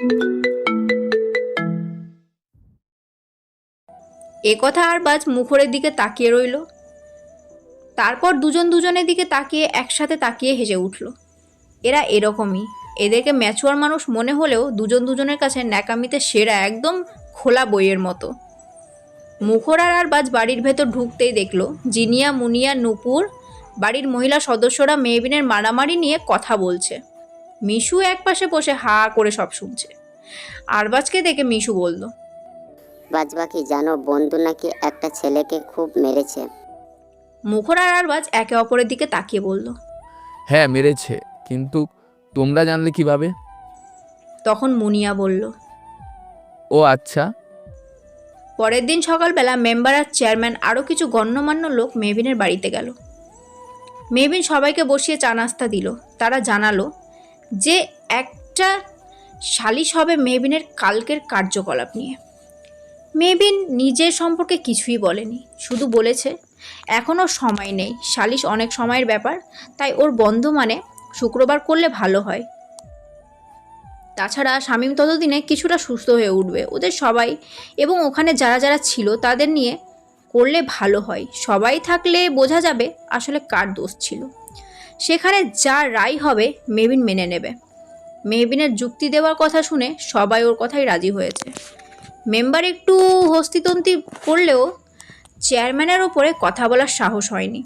এ কথা আর বাজ মুখরের দিকে তাকিয়ে রইল। তারপর দুজন দুজনের দিকে তাকিয়ে একসাথে তাকিয়ে হেসে উঠল। এরা এরকমই। এদেরকে ম্যাচুয়ার মানুষ মনে হলেও দুজন দুজনের কাছে ন্যাকামিতে সেরা একদম খোলা বইয়ের মতো। মুখরার আর বাজ বাড়ির ভেতর ঢুকতেই দেখল, জিনিয়া, মুনিয়া, নুপুর বাড়ির মহিলা সদস্যরা মেহবিনের মারামারি নিয়ে কথা বলছে। মিশু একপাশে বসে হা করে সব শুনছে। আরবাজকে দেখে মিশু বলল বাজবাকি জানো বন্ধু নাকি একটা ছেলেকে খুব মেরেছে। মুখর আর আরবাজ একে অপরের দিকে তাকিয়ে বলল হ্যাঁ মেরেছে কিন্তু তোমরা জানলে কীভাবে? তখন মুনিয়া বলল ও আচ্ছা। পরের দিন সকালবেলা মেম্বার আর চেয়ারম্যান আরও কিছু গণ্যমান্য লোক মেহবিনের বাড়িতে গেল। মেহবিন সবাইকে বসিয়ে চা নাস্তা দিল তারা জানালো যে একটা সালিশ হবে মেহবিনের কালকের কার্যকলাপ নিয়ে। মেহবিন নিজের সম্পর্কে কিছুই বলেনি, শুধু বলেছে এখনও সময় নেই, সালিশ অনেক সময়ের ব্যাপার, তাই ওর বন্ধ মানে শুক্রবার করলে ভালো হয়। তাছাড়া শামীম ততদিনে কিছুটা সুস্থ হয়ে উঠবে, ওদের সবাই এবং ওখানে যারা যারা ছিল তাদের নিয়ে করলে ভালো হয়। সবাই থাকলে বোঝা যাবে আসলে কার দোষ ছিল। সেখানে যা রায় হবে, মেবিন মেনে নেবে। মেহবিনের যুক্তি দেওয়ার কথা শুনে সবাই ওর কথাই রাজি হয়েছে। মেম্বার একটু হস্তিতন্তি করলেও চেয়ারম্যানের ওপরে কথা বলার সাহস হয়নি।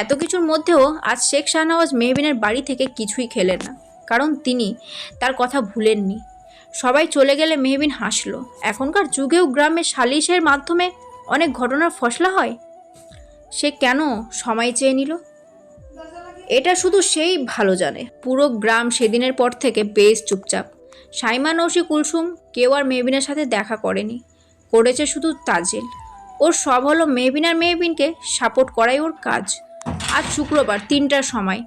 এত কিছুর মধ্যেও আজ শেখ শাহনওয়াজ মেহবিনের বাড়ি থেকে কিছুই খেলেন না, কারণ তিনি তার কথা ভুলেননি। সবাই চলে গেলে মেহবিন হাসলো। এখনকার যুগেও গ্রামে সালিশের মাধ্যমে অনেক ঘটনার ফসলা হয়। সে কেন সময় চেয়ে নিল? এটা শুধু সেই ভালো জানে। পুরো গ্রাম সেদিনের পর থেকে বেশ চুপচাপ। সাইমা নৌসি কুলসুম কেউ আর মেহবিনের সাথে দেখা করেনি। করেছে শুধু তাজেল। ওর সব হলো মেহবিন আর মেহবিনকে সাপোর্ট করাই ওর কাজ। আজ শুক্রবার, তিনটার সময়।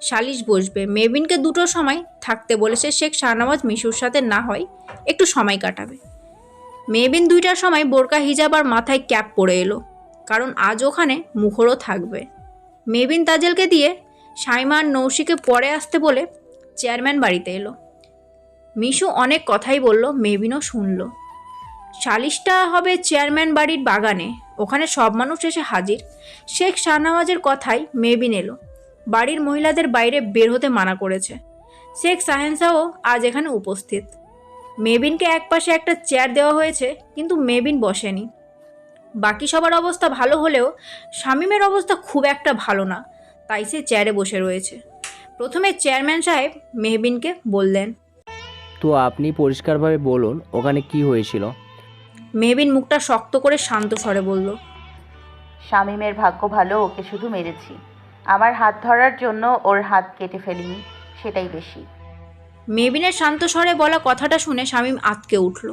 সালিশ বসবে। মেবিনকে দুটোর সময় থাকতে বলেছে শেখ শাহনওয়াজ মিশুর সাথে না হয় একটু সময় কাটাবে। মেবিন দুইটার সময় বোরকা, হিজাব আর মাথায় ক্যাপ পরে এলো। কারণ আজ ওখানে মুখরও থাকবে। মেবিন তাজেলকে দিয়ে সাইমা আর নৌশিকে পরে আসতে বলে চেয়ারম্যান বাড়িতে এলো। মিশু অনেক কথাই বলল মেবিনও শুনল। সালিশটা হবে চেয়ারম্যান বাড়ির বাগানে, ওখানে সব মানুষ এসে হাজির। শেখ শাহনওয়াজের কথাই মেবিন এলো। বাড়ির মহিলাদের বাইরে বের হতে মানা করেছে। শেখ সাহেন্সাও আজ এখানে উপস্থিত। মেবিনকে একপাশে একটা চেয়ার দেওয়া হয়েছে, কিন্তু মেবিন বসেনি। বাকি সবার অবস্থা ভালো হলেও শামীমের অবস্থা খুব একটা ভালো না। তাই সে চেয়ারে বসে রয়েছে। প্রথমে চেয়ারম্যান সাহেব মেহবিনকে বললেন তো আপনি পরিষ্কারভাবে বলুন ওখানে কি হয়েছিল? মেহবিন মুখটা শক্ত করে শান্ত স্বরে বলল শামীমের ভাগ্য ভালো ওকে শুধু মেরেছি। আমার হাত ধরার জন্য ওর হাত কেটে ফেলিনি সেটাই বেশি। মেহবিনের শান্ত স্বরে বলা কথাটা শুনে শামীম আতকে উঠল।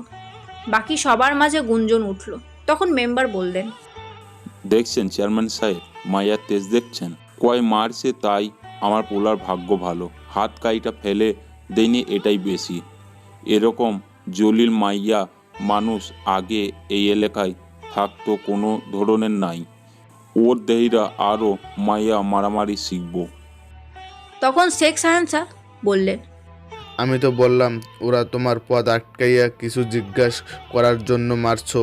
বাকি সবার মাঝে গুঞ্জন উঠল। তখন মেম্বার বললেন দেখছেন চেয়ারম্যান সাহেব মাইয়ার তেজ দেখছেন? কয় মারছে তাই আমার পোলার ভাগ্য ভালো। হাত কাইটা ফেলে দেয়নি এটাই বেশি। এরকম জলিল মাইয়া মানুষ আগে এই এলাকায় থাকতো কোনো ধরনের নাই। ওর দেহিরা আরও মাইয়া মারামারি শিখব। তখন শেখ সাহেন্সা বললেন আমি তো বললাম ওরা তোমার পথ আটকাইয়া কিছু জিজ্ঞাসা করার জন্য মারছো।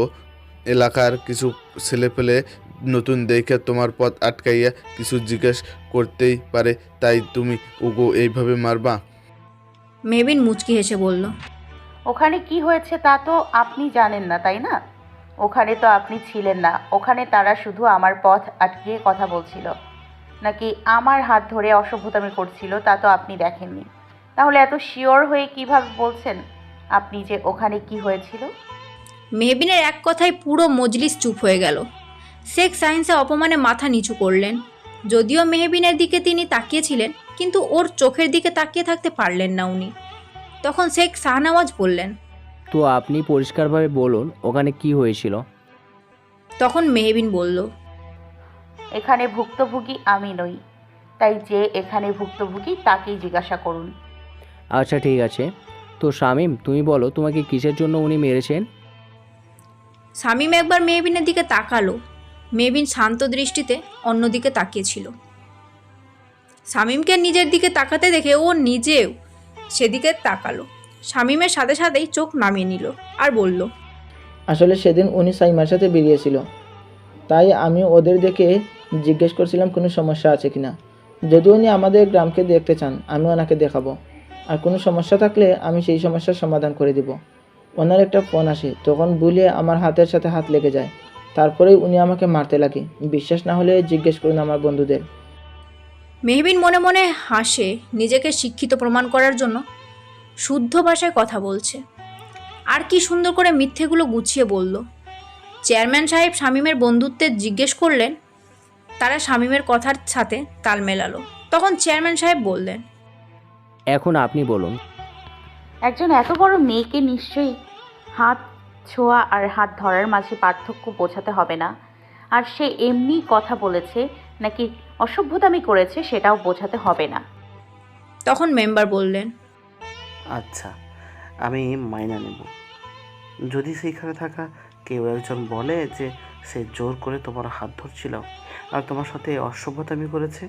এলাকার কিছু ছেলেপেলে নতুন দেখে তোমার পথ আটকাইয়া কিছু জিজ্ঞেস করতেই পারে তাই তুমি ওগো এইভাবে মারবা? মেবিন মুচকি হেসে বলল ওখানে কি হয়েছে তা তো আপনি জানেন না তাই না? ওখানে তো আপনি ছিলেন না ওখানে তারা শুধু আমার পথ আটকিয়ে কথা বলছিল। নাকি আমার হাত ধরে অসভ্যতামি করছিল তা তো আপনি দেখেননি। তাহলে এত শিওর হয়ে কীভাবে বলছেন? আপনি যে ওখানে কি হয়েছিল? মেবিনের এক কথায় পুরো মজলিস চুপ হয়ে গেল। শেখ সায়েন্সে অপমানে মাথা নিচু করলেন। যদিও মেহবিনের দিকে তিনি তাকিয়েছিলেন কিন্তু ওর চোখের দিকে তাকিয়ে থাকতে পারলেন না উনি। তখন শেখ শাহনওয়াজ বললেন তো আপনি পরিষ্কারভাবে বলুন ওখানে কি হয়েছিল? তখন মেহবিন বলল এখানে ভুক্তভোগী আমি নই তাই যে এখানে ভুক্তভোগী তাকেই জিজ্ঞাসা করুন। আচ্ছা ঠিক আছে। তো শামিম তুমি বলো তোমাকে কিসের জন্য উনি মেরেছেন? শামীম একবার মেহবিনের দিকে তাকালো। মেহবিন শান্ত দৃষ্টিতে অন্যদিকে তাকিয়েছিল। শামীমকে নিজের দিকে তাকাতে দেখে ও নিজেও সেদিকে তাকালো। শামীমের সাথে সাথেই চোখ নামিয়ে নিল আর বলল, আসলে সেদিন উনি সাইমার সাথে বেরিয়েছিল। তাই আমি ওদের দেখে জিজ্ঞেস করছিলাম, কোনো সমস্যা আছে কি না যদি উনি আমাদের গ্রামকে দেখতে চান, আমি ওনাকে দেখাবো। আর কোনো সমস্যা থাকলে আমি সেই সমস্যার সমাধান করে দিব। ওনার একটা ফোন আসে, তখন ভুলে আমার হাতের সাথে হাত লেগে যায়। তারপরেই উনি আমাকে মারতে লাগে। বিশ্বাস না হলে জিজ্ঞেস করুন আমার বন্ধুদের। মেহবিন মনে মনে হাসে নিজেকে শিক্ষিত প্রমাণ করার জন্য। শুদ্ধ ভাষায় কথা বলছে। আর কি সুন্দর করে মিথ্যেগুলো গুছিয়ে বলল। চেয়ারম্যান সাহেব শামীমের বন্ধুত্বে জিজ্ঞেস করলেন। তারা শামীমের কথার সাথে তাল মেলালো। তখন চেয়ারম্যান সাহেব বললেন এখন আপনি বলুন। একজন এত বড় মেয়েকে নিশ্চয়ই হাত ছোঁয়া আর হাত ধরার মাঝে পার্থক্য বোঝাতে হবে না। আর সে এমনি কথা বলেছে নাকি অসভ্যতামি করেছে সেটাও বোঝাতে হবে না। তখন মেম্বার বললেন আচ্ছা আমি মাইনা নেব। যদি সেইখানে থাকা কেউ একজন বলে যে সে জোর করে তোমার হাত ধরছিল আর তোমার সাথে অসভ্যতামি করেছে?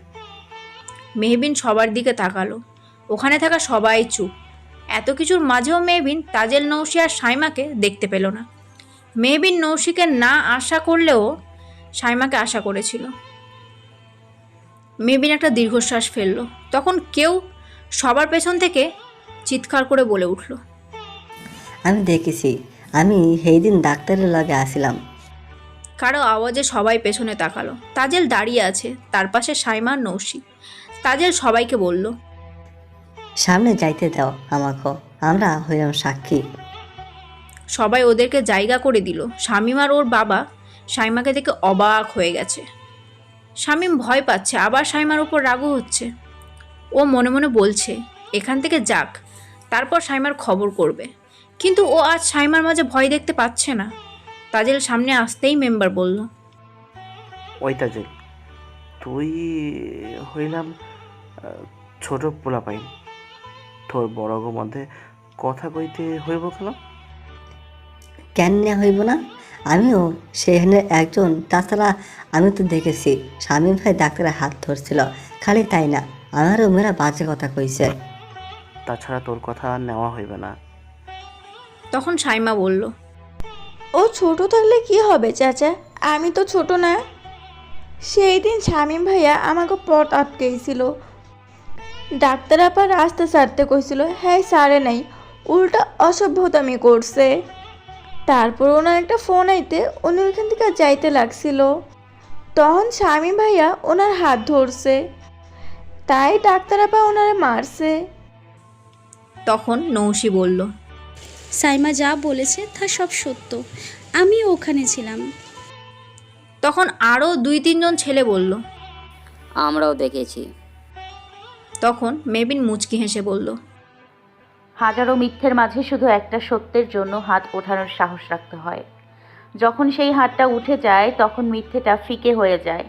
মেহবিন সবার দিকে তাকালো। ওখানে থাকা সবাই চুপ। এত কিছুর মাঝেও মেহবিন তাজেল নৌশি আর সাইমাকে দেখতে পেল না। মেহবিন নৌশিকে না আশা করলেও সাইমাকে আশা করেছিল। মেহবিন একটা দীর্ঘশ্বাস ফেলল। তখন কেউ সবার পেছন থেকে চিৎকার করে বলে উঠল আমি দেখেছি। আমি সেই দিন ডাক্তারের লগে আসিলাম। কারও আওয়াজে সবাই পেছনে তাকালো। তাজেল দাঁড়িয়ে আছে তার পাশে সাইমা নৌশি তাজেল সবাইকে বলল সামনে যাইতে দাও আমাকে। আমরা হইলাম সাক্ষী। সবাই ওদেরকে জায়গা করে দিল। শামিমার ওর বাবা সাইমাকে দেখে অবাক হয়ে গেছে। শামিম ভয় পাচ্ছে আবার সাইমার ওপর রাগও হচ্ছে। ও মনে মনে বলছে এখান থেকে যাক তারপর সাইমার খবর করবে। কিন্তু ও আজ সাইমার মাঝে ভয় দেখতে পাচ্ছে না। তাজেল সামনে আসতেই মেম্বার বলল ওই তাজেল তুই হইলাম ছোট পোলা পাইন তোর বড় মধ্যে কথা কইতে হইব কেন? কেন হইব না? আমিও সেখানে একজন তাছাড়া আমি তো দেখেছি স্বামী ভাই ডাক্তারের হাত ধরছিল খালি তাই না আমারও মেয়েরা বাজে কথা কইছে। তাছাড়া তোর কথা আর নেওয়া হইবে না। তখন সাইমা বলল ও ছোট থাকলে কি হবে চাচা? আমি তো ছোট না। সেই দিন শামীম ভাইয়া আমাকে পথ আটকেছিল ডাক্তার আপা রাস্তা সারতে কইছিল হ্যাঁ সারে নাই উল্টা অসভ্যতামি করছে তারপর ওনার একটা ফোন আইতে উনি ওইখান থেকে যাইতে লাগছিল। তখন স্বামী ভাইয়া ওনার হাত ধরছে। তাই ডাক্তার আপা ওনারে মারছে। তখন নৌশি বলল সাইমা যা বলেছে তা সব সত্য আমি ওখানে ছিলাম। তখন আরও দুই তিনজন ছেলে বলল আমরাও দেখেছি। তখন মেবিন মুচকি হেসে বলল হাজারো মিথ্যের মাঝে শুধু একটা সত্যের জন্য হাত ওঠানোর সাহস রাখতে হয়। যখন সেই হাতটা উঠে যায় তখন মিথ্যেটা ফিকে হয়ে যায়।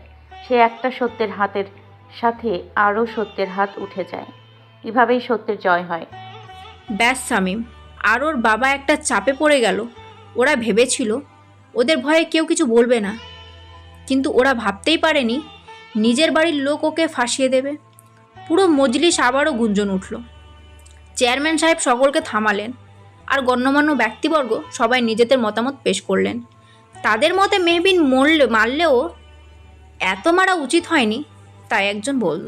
সে একটা সত্যের হাতের সাথে আরও সত্যের হাত উঠে যায়। এভাবেই সত্যের জয় হয়। ব্যাস সামিম আর ওর বাবা একটা চাপে পড়ে গেল। ওরা ভেবেছিল ওদের ভয়ে কেউ কিছু বলবে না। কিন্তু ওরা ভাবতেই পারেনি নিজের বাড়ির লোক ওকে ফাঁসিয়ে দেবে। পুরো মজলিস আবারও গুঞ্জন উঠল। চেয়ারম্যান সাহেব সকলকে থামালেন আর গণ্যমান্য ব্যক্তিবর্গ সবাই নিজেদের মতামত পেশ করলেন। তাদের মতে মেহবিন মরলে মারলেও এত মারা উচিত হয়নি তাই একজন বলল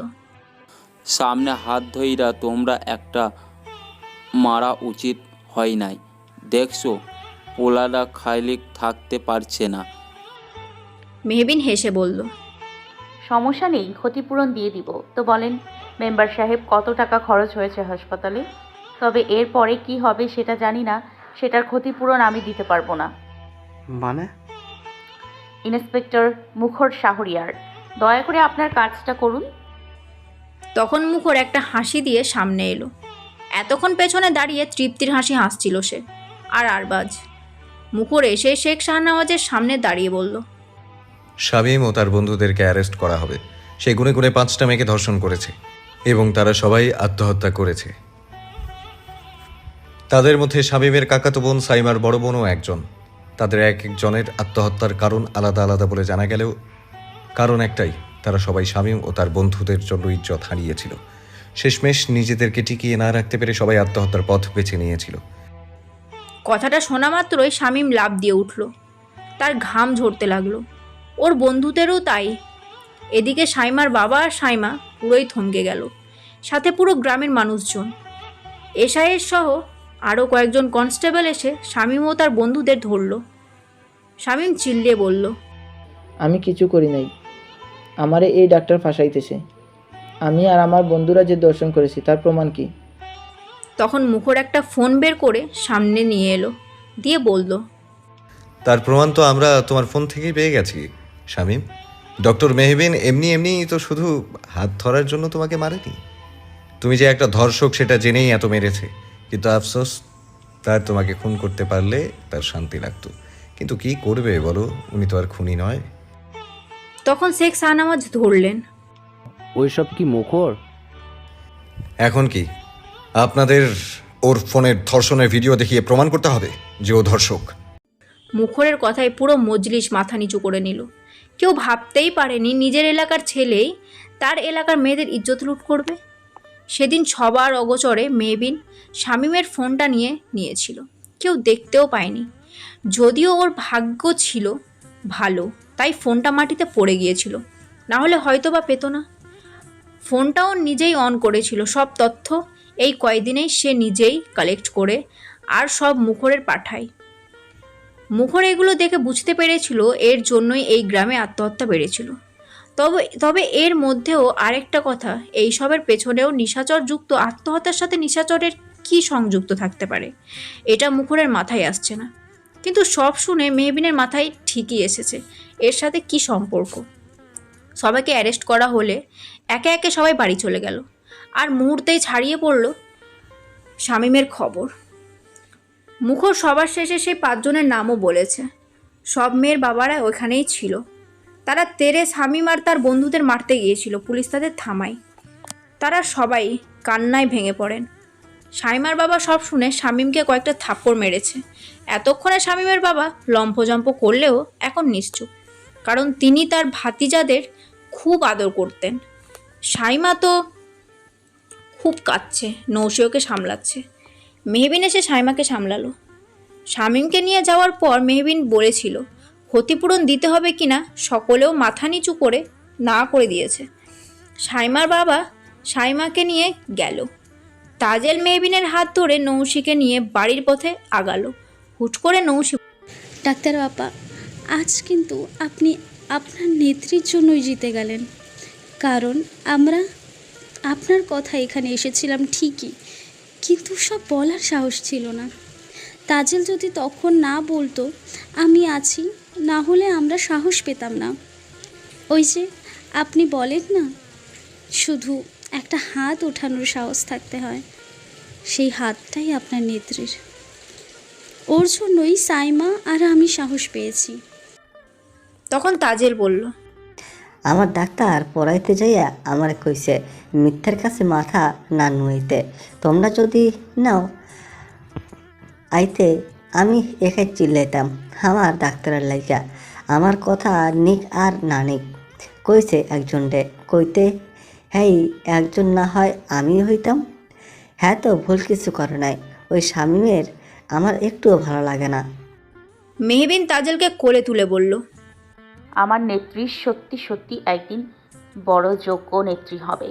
সামনে হাত ধইরা তোমরা একটা মারা উচিত হয় নাই। দেখছ পোলারা খাইলিক থাকতে পারছে না। মেহবিন হেসে বলল সমস্যা নেই ক্ষতিপূরণ দিয়ে দিব। তো বলেন মেম্বার সাহেব কত টাকা খরচ হয়েছে হাসপাতালে? তবে এরপরে কি হবে সেটা জানি না সেটার ক্ষতিপূরণ আমি দিতে পারব না। মানে? ইন্সপেক্টর মুখর শাহরিয়ার দয়া করে আপনার কাজটা করুন। তখন মুখর একটা হাসি দিয়ে সামনে এলো। এতক্ষণ পেছনে দাঁড়িয়ে তৃপ্তির হাসি হাসছিল সে। আর আরবাজ? মুখর এসে শেখ শাহনওয়াজের সামনে দাঁড়িয়ে বলল শামীম ও তার বন্ধুদেরকে অ্যারেস্ট করা হবে। সে গুনে গুনে পাঁচটা মেয়েকে ধর্ষণ করেছে। এবং তারা সবাই আত্মহত্যা করেছে। তাদের মধ্যে শামীমের কাকাতো বোন সাইমার বড় বোনও একজন। তাদের এক একজনের আত্মহত্যার কারণ আলাদা আলাদা বলে জানা গেলেও কারণ একটাই, তারা সবাই শামীম ও তার বন্ধুদের জন্য ইজ্জত হারিয়েছিল। শেষমেশ নিজেদেরকে টিকিয়ে না রাখতে পেরে সবাই আত্মহত্যার পথ বেছে নিয়েছিল। কথাটা শোনা মাত্রই শামীম লাভ দিয়ে উঠল। তার ঘাম ঝরতে লাগল। ওর বন্ধুদেরও তাই। এদিকে সাইমার বাবা আর সাইমা পুরোই থমকে গেল। সাথে পুরো গ্রামের মানুষজন। এসআইয়ের সহ আরও কয়েকজন কনস্টেবল এসে শামীম ও তার বন্ধুদের ধরল। শামীম চিল্লিয়ে বলল আমি কিছু করি নাই। আমারে এই ডাক্তার ফাঁসাইতেছে। আমি আর আমার বন্ধুরা যে দর্শন করেছি তার প্রমাণ কি? তখন মুখর একটা ফোন বের করে সামনে নিয়ে এলো দিয়ে বলল তার প্রমাণ তো আমরা তোমার ফোন থেকেই পেয়ে গেছি শামীম। ডক্টর মেহবিন এমনি এমনি তো শুধু হাত ধরার জন্য তোমাকে মারেনি? তুমি যে একটা ধর্ষক সেটা জেনেই এত মেরেছে। কিন্তু আফসোস তার তোমাকে খুন করতে পারলে তার শান্তি লাগতো। কিন্তু কি করবে বলো? উনি তো আর খুনি নয়। তখন শেখ শাহনামাজ ধরলেন। ওইসব কি মুখর? এখন কি? আপনাদের ওর ফোনের ধর্ষণের ভিডিও দেখিয়ে প্রমাণ করতে হবে যে ও ধর্ষক। মুখরের কথায় পুরো মজলিস মাথা নিচু করে নিল। কেউ ভাবতেই পারেনি নিজের এলাকার ছেলেই তার এলাকার মেয়েদের ইজ্জত লুট করবে। সেদিন সবার অগচরে মেহবিন শামীমের ফোনটা নিয়ে নিয়েছিল। কেউ দেখতেও পায়নি। যদিও ওর ভাগ্য ছিল ভালো, তাই ফোনটা মাটিতে পড়ে গিয়েছিল। না হলে হয়তো বা পেতো না। ফোনটা ফোনটাও নিজেই অন করেছিল। সব তথ্য এই কয়দিনেই সে নিজেই কালেক্ট করে আর সব মুখরের পাঠায়। মুখর এগুলো দেখে বুঝতে পেরেছিল এর জন্যই এই গ্রামে আত্মহত্যা বেড়েছিল। তবে তবে এর মধ্যেও আরেকটা কথা এই সবের পেছনেও নিশাচর যুক্ত আত্মহত্যার সাথে নিশাচরের কি সংযুক্ত থাকতে পারে? এটা মুখরের মাথায় আসছে না। কিন্তু সব শুনে মেহবিনের মাথায় ঠিকই এসেছে। এর সাথে কি সম্পর্ক? সবাইকে অ্যারেস্ট করা হলে একে একে সবাই বাড়ি চলে গেল। আর মুহূর্তেই ছাড়িয়ে পড়ল শামীমের খবর। মুখর সবার শেষে সেই পাঁচজনের নামও বলেছে। সব মেয়ের বাবারা ওখানেই ছিল। তারা তেরে, শামীম আর তার বন্ধুদের মারতে গিয়েছিল, পুলিশ তাদের থামায়। তারা সবাই কান্নায় ভেঙে পড়েন। শাইমার বাবা সব শুনে শামীমকে কয়েকটা থাপ্পড় মেরেছে। এতক্ষণে শামীমের বাবা লম্ফজম্প করলেও এখন নিশ্চুপ, কারণ তিনি তার ভাতিজাদের খুব আদর করতেন। শাইমা তো খুব কাঁদছে নৌসিওকে সামলাচ্ছে। মেহবিন এসে সাইমাকে সামলালো। শামীমকে নিয়ে যাওয়ার পর মেহবিন বলেছিল, ক্ষতিপূরণ দিতে হবে কিনা সকলেও মাথা নিচু করে না করে দিয়েছে। সাইমার বাবা সাইমাকে নিয়ে গেল। তাজেল মেহবিনের হাত ধরে নৌশিকে নিয়ে বাড়ির পথে আগালো। হুট করে নৌশি ডাক্তার বাবা, আজ কিন্তু আপনি আপনার নেত্রীর জন্যই জিতে গেলেন। কারণ আমরা আপনার কথা এখানে এসেছিলাম ঠিকই। কিন্তু সব বলার সাহস ছিল না। তাজেল যদি তখন না বলতো, আমি আছি, না হলে আমরা সাহস পেতাম না। ওই যে, আপনি বলেন না, শুধু একটা হাত ওঠানোর সাহস থাকতে হয়। সেই হাতটাই আপনার নেত্রীর। ওর জন্যই সাইমা আর আমি সাহস পেয়েছি। তখন তাজেল বলল আমার ডাক্তার পড়াইতে যাইয়া আমার কইছে, মিথ্যার কাছে মাথা না নুইতে, তোমরা যদি নাও, আইতে আমি একাই চিল্লাইতাম আমার ডাক্তারের লাইকা আমার কথা নিক আর না নিক। কইছে একজন রে, কইতে হ্যাঁ একজন না হয় আমি হইতাম? হ্যাঁ তো, ভুল কিছু করে নাই। ওই স্বামীমের আমার একটুও ভালো লাগে না। মেহবিন তাজেলকে কোলে তুলে বলল আমার নেত্রী সত্যি সত্যি একদিন বড় যোগ্য নেত্রী হবে।